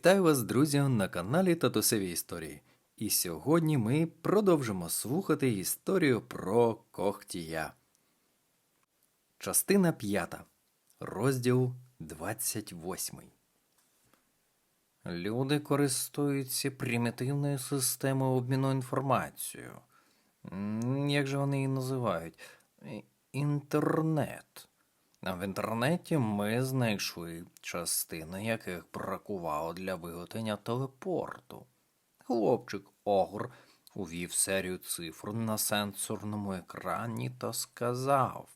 Вітаю вас, друзі, на каналі Татусеві Історії. І сьогодні ми продовжимо слухати історію про Кохтія. Частина 5. Розділ 28. Люди користуються примітивною системою обміну інформацією. Як же вони її називають? Інтернет. В інтернеті ми знайшли частини, яких бракувало для виготовлення телепорту. Хлопчик Огр увів серію цифр на сенсорному екрані та сказав.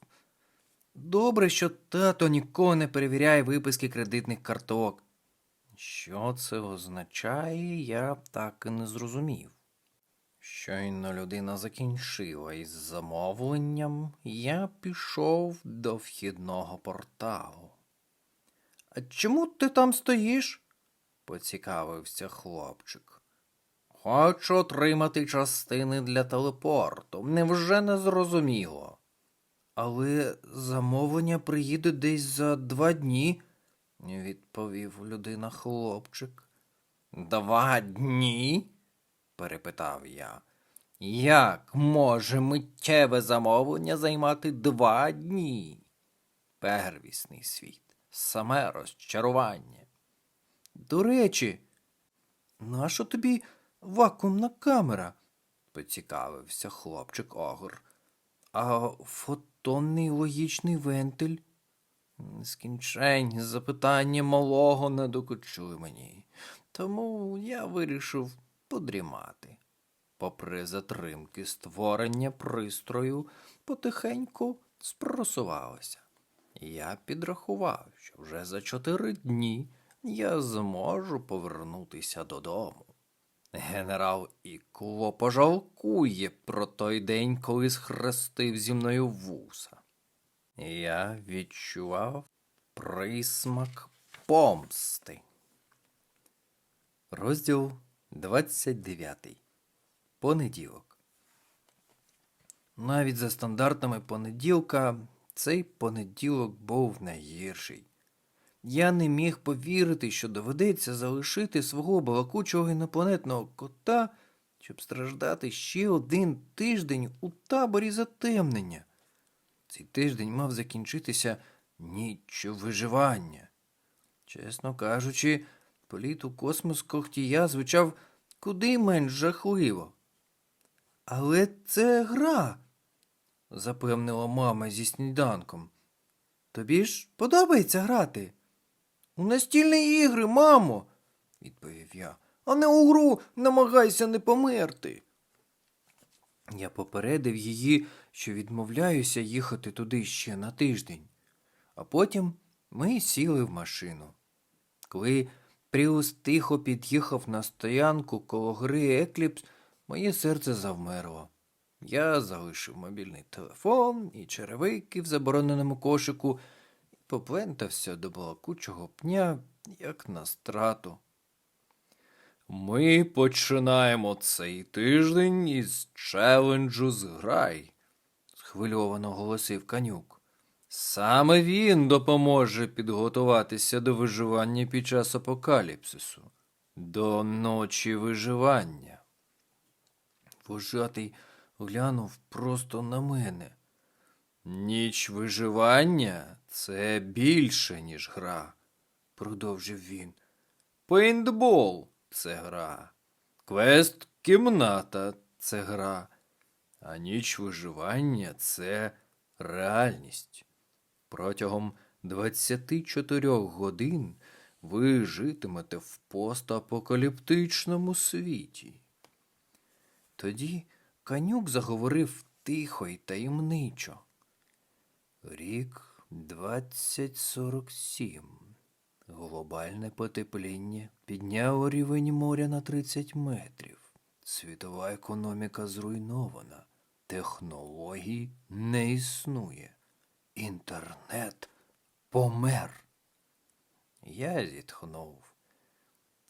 Добре, що тато ніколи не перевіряє виписки кредитних карток. Що це означає, я так і не зрозумів. Щойно людина закінчила із замовленням, я пішов до вхідного порталу. А чому ти там стоїш? поцікавився хлопчик. Хочу отримати частини для телепорту. Невже не зрозуміло? Але замовлення приїде десь за два дні, відповів людина хлопчик. Два дні? Перепитав я. Як може миттєве замовлення займати два дні? Первісний світ, саме розчарування. До речі, нащо тобі вакуумна камера? поцікавився хлопчик Огр. А фотонний логічний вентиль? Скінчень запитання малого не докучули мені, тому я вирішив подрімати. Попри затримки створення пристрою потихеньку спросувалося. Я підрахував, що вже за чотири дні я зможу повернутися додому. Генерал Ікло пожалкує про той день, коли схрестив зі мною вуса. Я відчував присмак помсти. Розділ 29. Понеділок. Навіть за стандартами понеділка цей понеділок був найгірший. Я не міг повірити, що доведеться залишити свого балакучого інопланетного кота, щоб страждати ще один тиждень у таборі затемнення. Цей тиждень мав закінчитися ніччю виживання. Чесно кажучи, політ у космос Кохтія звучав куди менш жахливо. Але це гра, запевнила мама зі сніданком. Тобі ж подобається грати? У настільні ігри, мамо, відповів я, а не у гру намагайся не померти. Я попередив її, що відмовляюся їхати туди ще на тиждень, а потім ми сіли в машину. Коли Пріус тихо під'їхав на стоянку коло гри Екліпс, моє серце завмерло. Я залишив мобільний телефон і черевики в забороненому кошику і поплентався до балакучого пня, як на страту. Ми починаємо цей тиждень із челенджу зграй, схвильовано голосив канюк. Саме він допоможе підготуватися до виживання під час апокаліпсису, до ночі виживання. Вожатий глянув просто на мене. Ніч виживання це більше, ніж гра, продовжив він. Пейнтбол це гра. Квест кімната це гра. А ніч виживання це реальність. Протягом 24 годин ви житимете в постапокаліптичному світі. Тоді канюк заговорив тихо й таємничо. Рік 2047. Глобальне потепління підняло рівень моря на 30 метрів. Світова економіка зруйнована. Технологій не існує. Інтернет помер. Я зітхнув.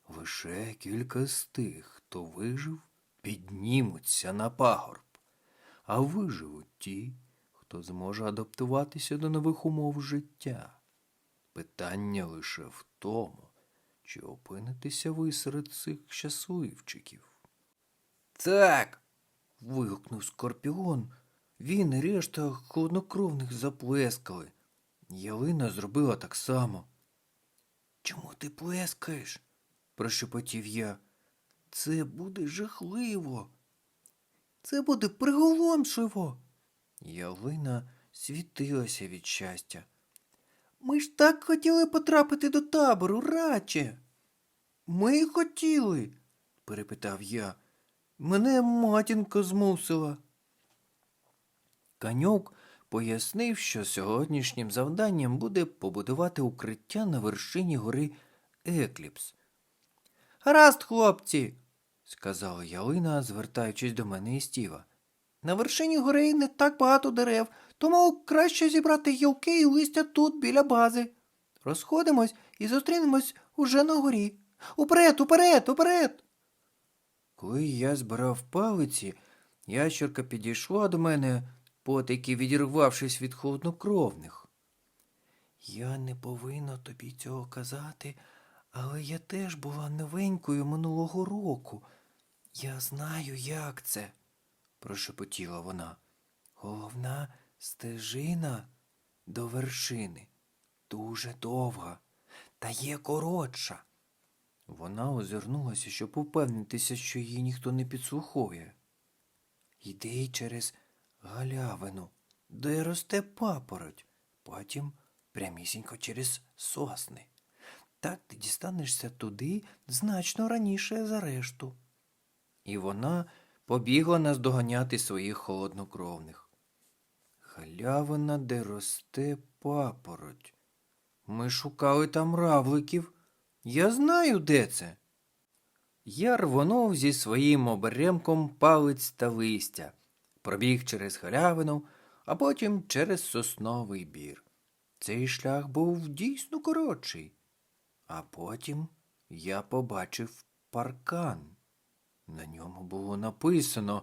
Лише кілька з тих, хто вижив, піднімуться на пагорб, а виживуть ті, хто зможе адаптуватися до нових умов життя. Питання лише в тому, чи опинитеся ви серед цих щасливчиків. Так. вигукнув скорпіон. Він і решта хладнокровних заплескали. Ялина зробила так само. Чому ти плескаєш? прошепотів я. Це буде жахливо. Це буде приголомшиво. Ялина світилася від щастя. Ми ж так хотіли потрапити до табору, радче. Ми хотіли, перепитав я. Мене матінка змусила. Каньок пояснив, що сьогоднішнім завданням буде побудувати укриття на вершині гори Екліпс. Гаразд, хлопці, сказала Ялина, звертаючись до мене і Стіва. На вершині гори не так багато дерев, тому краще зібрати гілки і листя тут, біля бази. Розходимось і зустрінемось уже на горі. Уперед, уперед, уперед. Коли я збирав палиці, ящерка підійшла до мене, потайки відірвавшись від холоднокровних. Я не повинна тобі цього казати, але я теж була новенькою минулого року. Я знаю, як це, прошепотіла вона. Головна стежина до вершини дуже довга, та є коротша. Вона озирнулася, щоб упевнитися, що її ніхто не підслуховує. Йди через галявину, де росте папороть, потім прямісінько через сосни. Так ти дістанешся туди значно раніше за решту. І вона побігла наздоганяти своїх холоднокровних. Галявина, де росте папороть. Ми шукали там равликів. Я знаю, де це. Я рвонув зі своїм оберемком палець та листя, пробіг через галявину, а потім через сосновий бір. Цей шлях був дійсно коротший. А потім я побачив паркан. На ньому було написано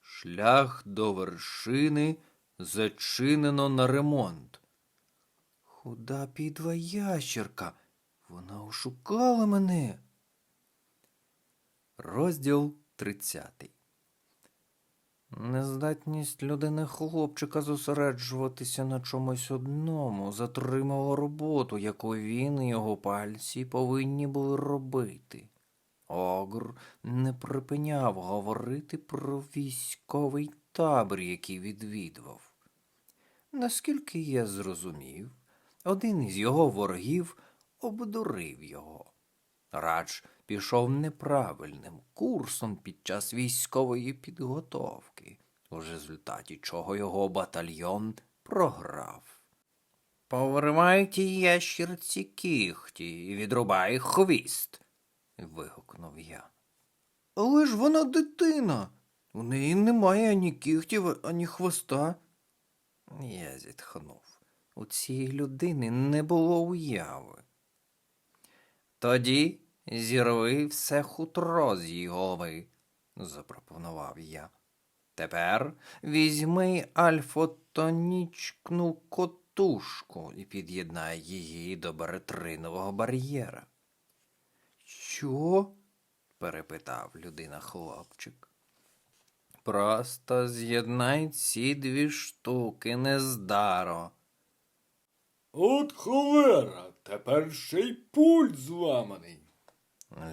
Шлях до вершини зачинено на ремонт. Худа підла ящерка. Вона ошукала мене. Розділ 30 Нездатність людини хлопчика зосереджуватися на чомусь одному затримала роботу, яку він і його пальці повинні були робити. Огр не припиняв говорити про військовий табір, який відвідував. Наскільки я зрозумів, один із його ворогів обдурив його. Радж пішов неправильним курсом під час військової підготовки, у результаті чого його батальйон програв. Повривай ті ящірці кіхті і відрубай хвіст. вигукнув я. Але ж вона дитина. У неї немає ані кіхтів, ані хвоста. Я зітхнув. У цієї людини не було уяви. Тоді зірви все хутро з її запропонував я. Тепер візьми альфотонічну котушку і під'єднай її до беретринового бар'єра. Що? перепитав людина хлопчик. Просто з'єднай ці дві штуки нездаро. От холера, тепер ще й пульт зламаний.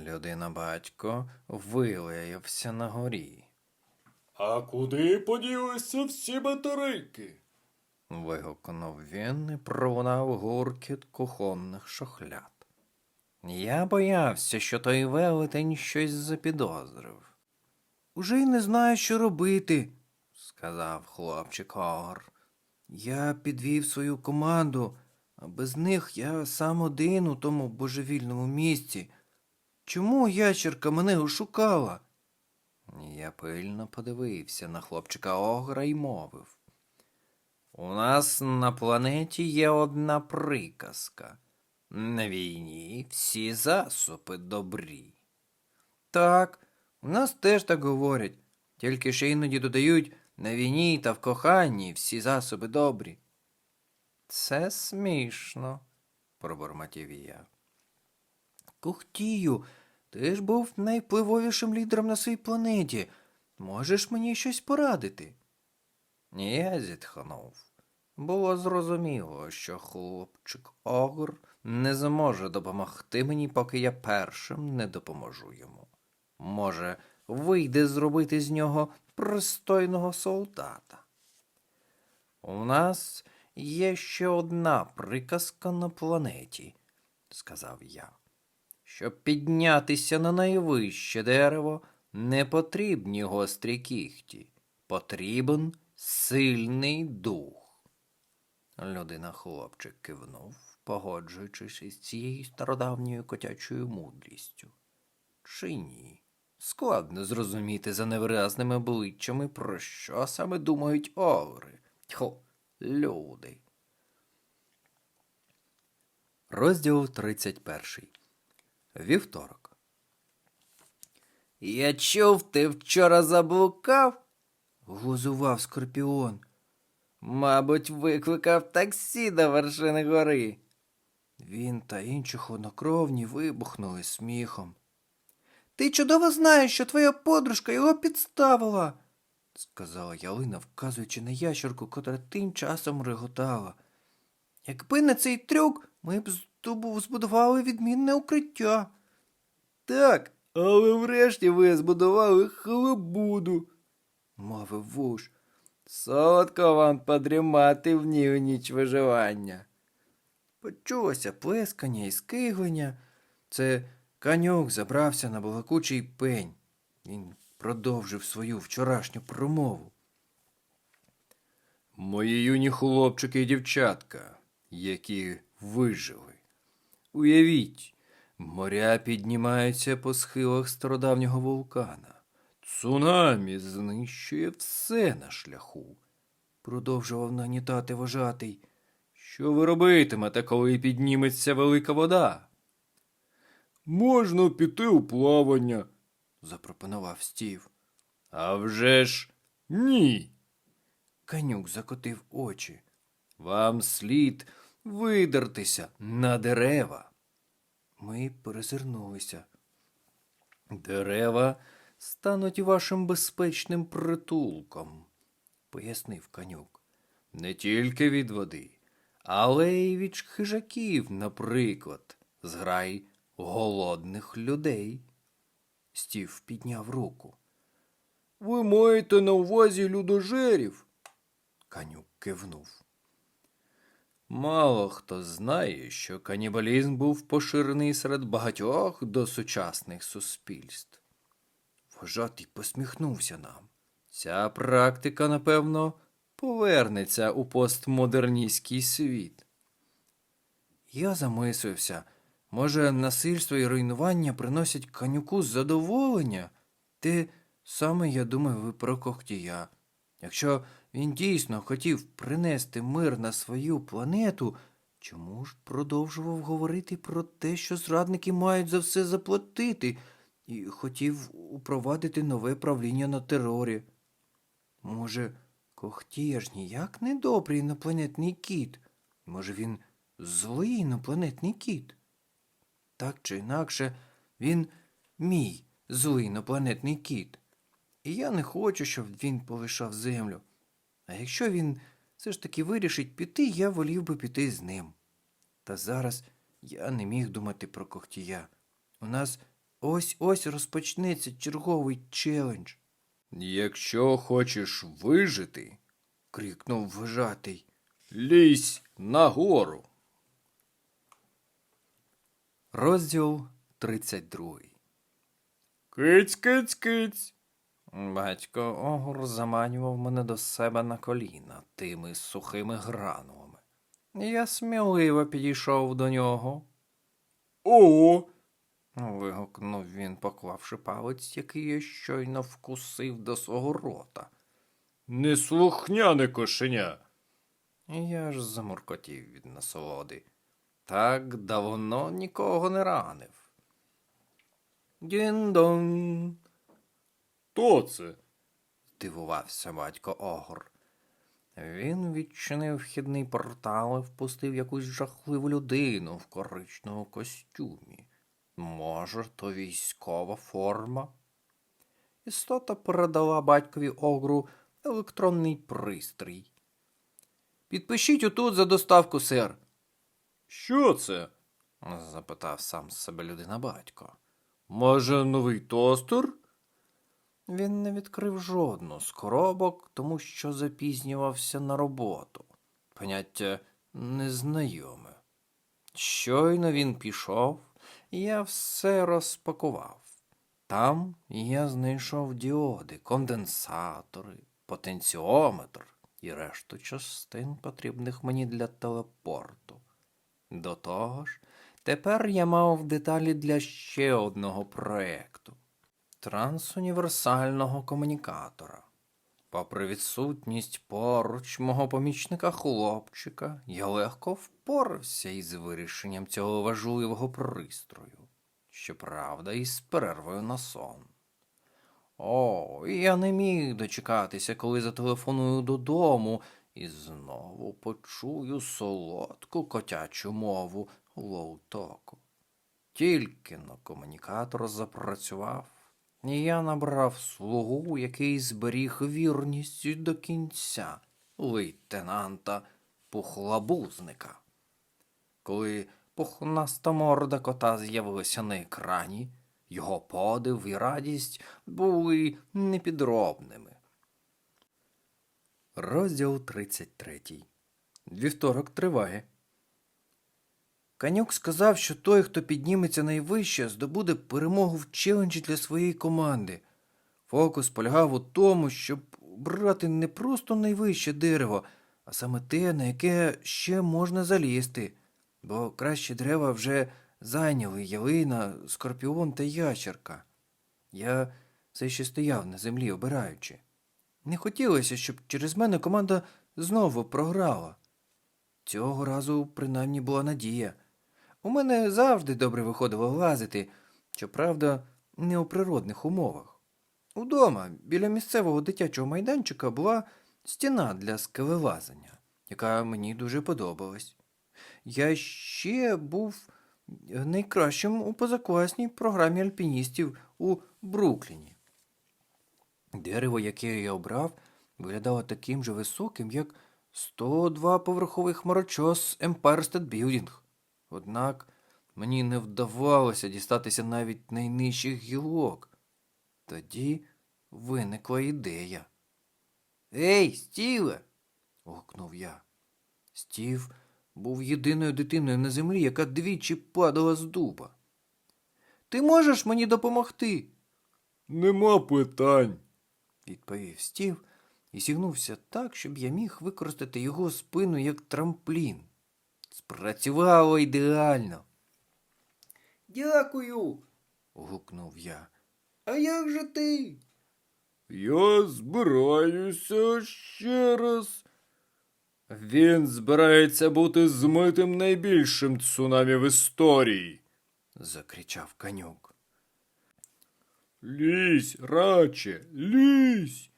Людина батько вилаявся на горі. А куди поділися всі батарейки? Вигукнув він і пролунав гуркіт кухонних шохлят. Я боявся, що той велетень щось запідозрив. Уже й не знаю, що робити, сказав хлопчик Огр. Я підвів свою команду, а без них я сам один у тому божевільному місці. Чому ящерка мене ошукала? Я пильно подивився на хлопчика Огра і мовив. У нас на планеті є одна приказка. На війні всі засоби добрі. Так, у нас теж так говорять, тільки ще іноді додають на війні та в коханні всі засоби добрі. Це смішно, пробормотів я. Кухтію, ти ж був найвпливовішим лідером на своїй планеті. Можеш мені щось порадити? Я зітхнув. Було зрозуміло, що хлопчик Огр не зможе допомогти мені, поки я першим не допоможу йому. Може, вийде зробити з нього пристойного солдата. У нас є ще одна приказка на планеті, сказав я. Щоб піднятися на найвище дерево, не потрібні гострі кіхті. Потрібен сильний дух. Людина хлопчик кивнув, погоджуючись із цією стародавньою котячою мудрістю. Чи ні? Складно зрозуміти за невиразними обличчями, про що саме думають огри. Тьху, люди. Розділ 31. Вівторок. Я чув, ти вчора заблукав? глузував скорпіон. Мабуть, викликав таксі до вершини гори. Він та інші хладнокровні вибухнули сміхом. Ти чудово знаєш, що твоя подружка його підставила, сказала Ялина, вказуючи на ящерку, котра тим часом реготала. Якби не цей трюк, ми б дубу збудували відмінне укриття. Так, але врешті ви збудували халабуду, мовив вуш. Солодко вам подрімати в ній у ніч виживання. Почулося плескання і скиглення. Це каньок забрався на балакучий пень. Він продовжив свою вчорашню промову. Мої юні хлопчики і дівчатка, які вижили. Уявіть, моря піднімаються по схилах стародавнього вулкана. Цунамі знищує все на шляху, продовжував нагнітати вожатий. Що ви робитимете, коли підніметься велика вода? Можна піти у плавання, запропонував стів. «А вже ж ні. Канюк закотив очі. Вам слід видертися на дерева. Ми перезирнулися. Дерева стануть вашим безпечним притулком, пояснив канюк. Не тільки від води, але й від хижаків, наприклад, зграй голодних людей. Стів підняв руку. Ви маєте на увазі людожерів? Канюк кивнув. Мало хто знає, що канібалізм був поширений серед багатьох досучасних суспільств. Вожатий посміхнувся нам. Ця практика, напевно, повернеться у постмодерністський світ. Я замислився, може, насильство і руйнування приносять канюку задоволення? Те саме я думав і про когтія. Якщо він дійсно хотів принести мир на свою планету, чому ж продовжував говорити про те, що зрадники мають за все заплатити, і хотів упровадити нове правління на терорі? Може, когтія ж ніяк не добрий інопланетний кіт? Може, він злий інопланетний кіт? Так чи інакше, він мій злий інопланетний кіт. І я не хочу, щоб він полишав землю. А якщо він все ж таки вирішить піти, я волів би піти з ним. Та зараз я не міг думати про когтія. У нас ось ось розпочнеться черговий челендж. Якщо хочеш вижити, крикнув вижатий, лізь нагору. Розділ 32 Киць, киць, киць. Батько Огур заманював мене до себе на коліна тими сухими гранулами. Я сміливо підійшов до нього. О, Вигукнув він, поклавши палець, який я щойно вкусив до свого рота. неслухняне кошеня. Я ж замуркотів від насолоди. Так давно нікого не ранив. Дін-дон. То це? Дивувався батько Огор. Він відчинив вхідний портал і впустив якусь жахливу людину в коричневому костюмі. Може, то військова форма? Істота передала батькові огру електронний пристрій. Підпишіть отут за доставку, сир, Що це? запитав сам себе людина батько. Може, новий тостер? Він не відкрив жодну з коробок, тому що запізнювався на роботу. Поняття незнайоме. Щойно він пішов, я все розпакував. Там я знайшов діоди, конденсатори, потенціометр і решту частин, потрібних мені для телепорту. До того ж, тепер я мав деталі для ще одного проекту трансуніверсального комунікатора. Попри відсутність поруч мого помічника хлопчика, я легко впорався із вирішенням цього важливого пристрою, щоправда, із перервою на сон. О, я не міг дочекатися, коли зателефоную додому і знову почую солодку котячу мову лоутоку. Тільки но комунікатор запрацював, я набрав слугу, який зберіг вірність до кінця лейтенанта пухлабузника. Коли пухнаста морда кота з'явилася на екрані, його подив і радість були непідробними. Розділ 33. Вівторок триває. Канюк сказав, що той, хто підніметься найвище, здобуде перемогу в челенджі для своєї команди. Фокус полягав у тому, щоб брати не просто найвище дерево, а саме те, на яке ще можна залізти, бо кращі дерева вже зайняли ялина, скорпіон та ящерка. Я все ще стояв на землі, обираючи. Не хотілося, щоб через мене команда знову програла. Цього разу принаймні була надія. У мене завжди добре виходило лазити, щоправда, не у природних умовах. Удома, біля місцевого дитячого майданчика, була стіна для скелелазання, яка мені дуже подобалась. Я ще був найкращим у позакласній програмі альпіністів у Брукліні. Дерево, яке я обрав, виглядало таким же високим, як 102 поверховий хмарочос Empire State Building. Однак мені не вдавалося дістатися навіть найнижчих гілок. Тоді виникла ідея. Ей, Стіве. гукнув я. Стів був єдиною дитиною на землі, яка двічі падала з дуба. Ти можеш мені допомогти? Нема питань. відповів Стів і зігнувся так, щоб я міг використати його спину як трамплін. Спрацювало ідеально. Дякую. гукнув я. А як же ти? Я збираюся ще раз. Він збирається бути змитим найбільшим цунамі в історії. закричав канюк. Лізь, раче, лізь.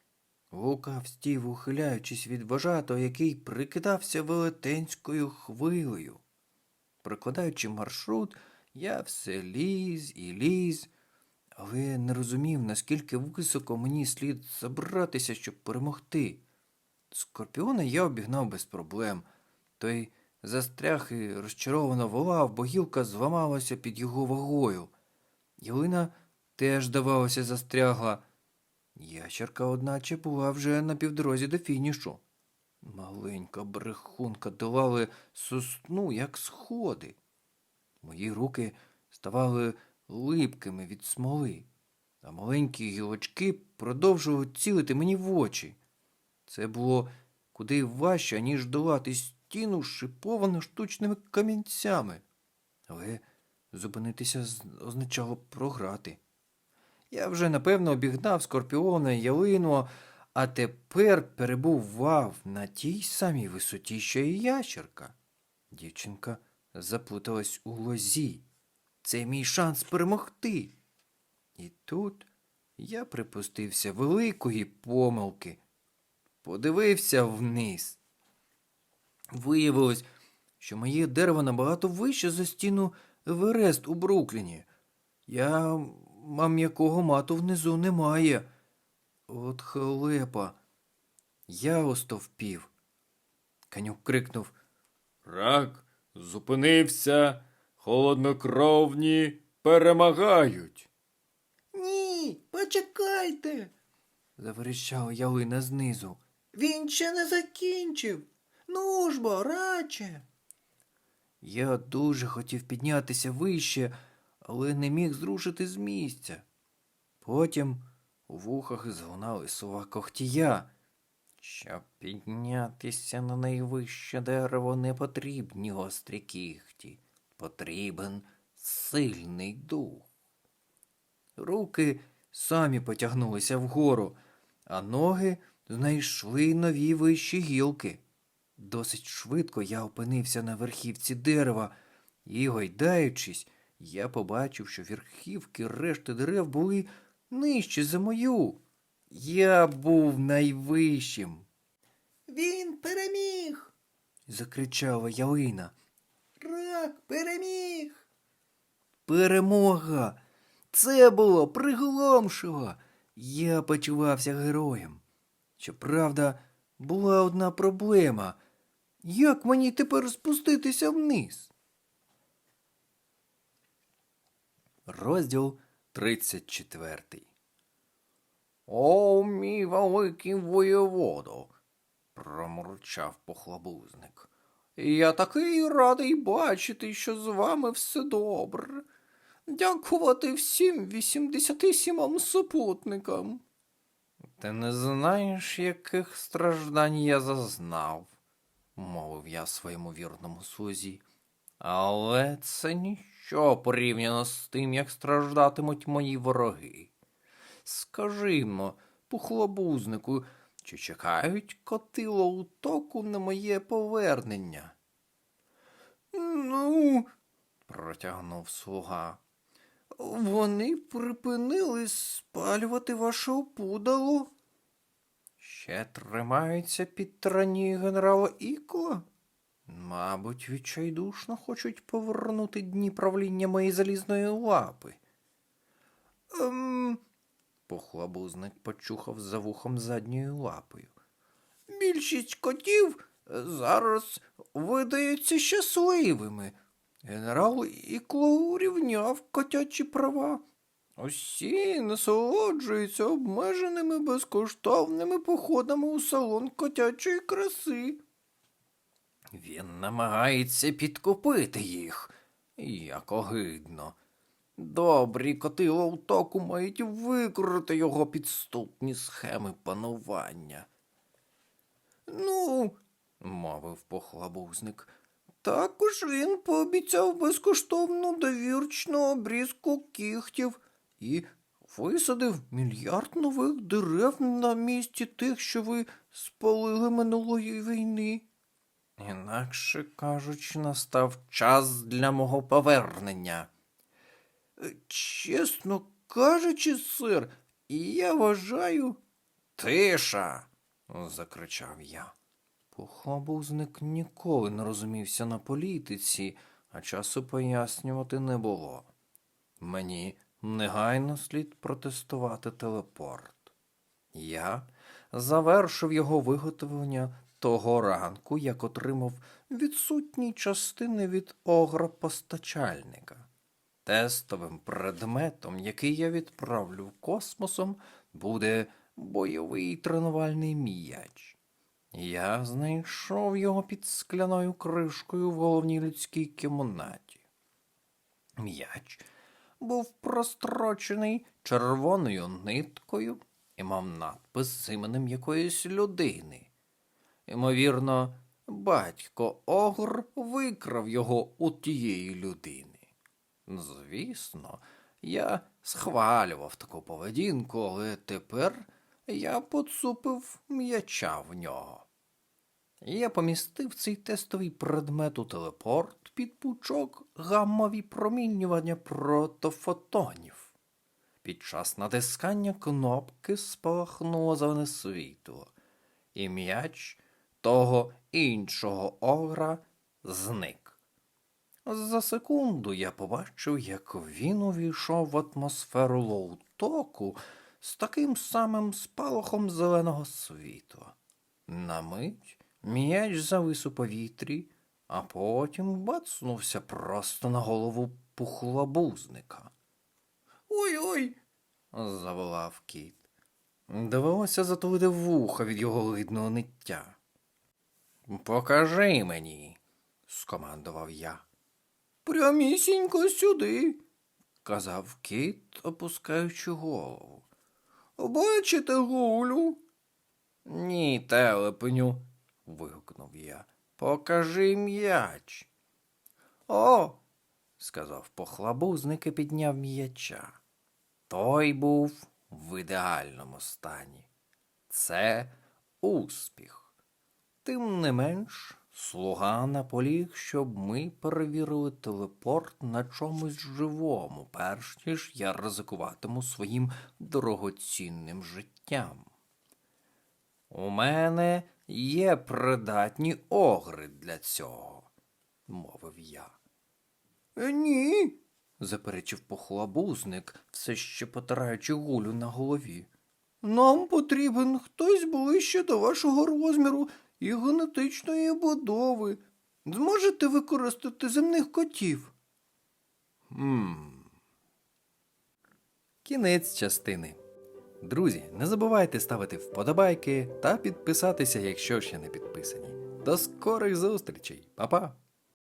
Гукав Стів, ухиляючись від вожатого, який прикидався велетенською хвилею. Прокладаючи маршрут, я все ліз і ліз, але не розумів, наскільки високо мені слід забратися, щоб перемогти. Скорпіона я обігнав без проблем. Той застряг і розчаровано волав, бо гілка зламалася під його вагою. Ялина теж, здавалося, застрягла. Ящерка, одначе, була вже на півдорозі до фінішу. Маленька брехунка долали сосну, як сходи. Мої руки ставали липкими від смоли, а маленькі гілочки продовжували цілити мені в очі. Це було куди важче, ніж долати стіну, шиповану штучними камінцями. Але зупинитися означало програти. Я вже напевно обігнав скорпіона і ялину, а тепер перебував на тій самій висоті, що і ящерка. Дівчинка заплуталась у лозі. Це мій шанс перемогти. І тут я припустився великої помилки. Подивився вниз. Виявилось, що моє дерево набагато вище за стіну Еверест у Брукліні. Я а м'якого мату внизу немає. От халепа. Я остовпів. Канюк крикнув. Рак зупинився, холоднокровні перемагають. Ні, почекайте. заверещала ялина знизу. Він ще не закінчив. Ну ж бо, раче. Я дуже хотів піднятися вище, але не міг зрушити з місця. Потім у вухах злунали слова когтія. Щоб піднятися на найвище дерево, не потрібні гострі кіхті. Потрібен сильний дух. Руки самі потягнулися вгору, а ноги знайшли нові вищі гілки. Досить швидко я опинився на верхівці дерева, і, гойдаючись, я побачив, що верхівки решти дерев були нижче за мою. Я був найвищим. Він переміг. закричала ялина. Рак переміг. Перемога. Це було приголомшиво. Я почувався героєм. Щоправда, була одна проблема. Як мені тепер спуститися вниз? Розділ 34 О, мій великий воєводо, промурчав похлобузник. Я такий радий бачити, що з вами все добре. Дякувати всім 87 супутникам. Ти не знаєш, яких страждань я зазнав, мовив я своєму вірному сузі. Але це ніщо порівняно з тим, як страждатимуть мої вороги. Скажімо, пухлобузнику, чи чекають котило утоку на моє повернення? Ну, протягнув слуга. Вони припинили спалювати ваше опудало. Ще тримаються під трані генерала Ікла? Мабуть, відчайдушно хочуть повернути дні правління моєї залізної лапи. Ем, похлабузник почухав за вухом задньою лапою. Більшість котів зараз видаються щасливими. Генерал Ікло урівняв котячі права. Усі насолоджуються обмеженими безкоштовними походами у салон котячої краси. Він намагається підкупити їх. Як огидно. Добрі коти ловтоку мають викрити його підступні схеми панування. Ну, мовив похлабузник, також він пообіцяв безкоштовну довірчну обрізку кігтів і висадив мільярд нових дерев на місці тих, що ви спалили минулої війни. Інакше кажучи, настав час для мого повернення. Е, Чесно кажучи, сир, я вважаю. Тиша. закричав я. Похлобузник ніколи не розумівся на політиці, а часу пояснювати не було. Мені негайно слід протестувати телепорт. Я завершив його виготовлення того ранку, як отримав відсутні частини від огра постачальника. Тестовим предметом, який я відправлю космосом, буде бойовий тренувальний м'яч. Я знайшов його під скляною кришкою в головній людській кімнаті. М'яч був прострочений червоною ниткою і мав надпис з іменем якоїсь людини. Ймовірно, батько Огр викрав його у тієї людини. Звісно, я схвалював таку поведінку, але тепер я поцупив м'яча в нього. Я помістив цей тестовий предмет у телепорт під пучок гаммові промінювання протофотонів. Під час натискання кнопки спалахнуло зелене світло, і м'яч того іншого огра зник. За секунду я побачив, як він увійшов в атмосферу лоутоку з таким самим спалахом зеленого світла. На мить м'яч завис у повітрі, а потім бацнувся просто на голову пухлобузника. Ой-ой. заволав кіт. Довелося затулити вуха від його лидного ниття. Покажи мені, скомандував я. Прямісінько сюди, казав кіт, опускаючи голову. Бачите гулю? Ні, телепеню, вигукнув я. Покажи м'яч. О, сказав похлабузник і підняв м'яча. Той був в ідеальному стані. Це успіх. Тим не менш, слуга наполіг, щоб ми перевірили телепорт на чомусь живому, перш ніж я ризикуватиму своїм дорогоцінним життям. У мене є придатні огри для цього, мовив я. Ні, заперечив похлабузник, все ще потираючи гулю на голові. Нам потрібен хтось ближче до вашого розміру і генетичної будови. Зможете використати земних котів? Хм. Кінець частини. Друзі, не забувайте ставити вподобайки та підписатися, якщо ще не підписані. До скорих зустрічей, Па-па!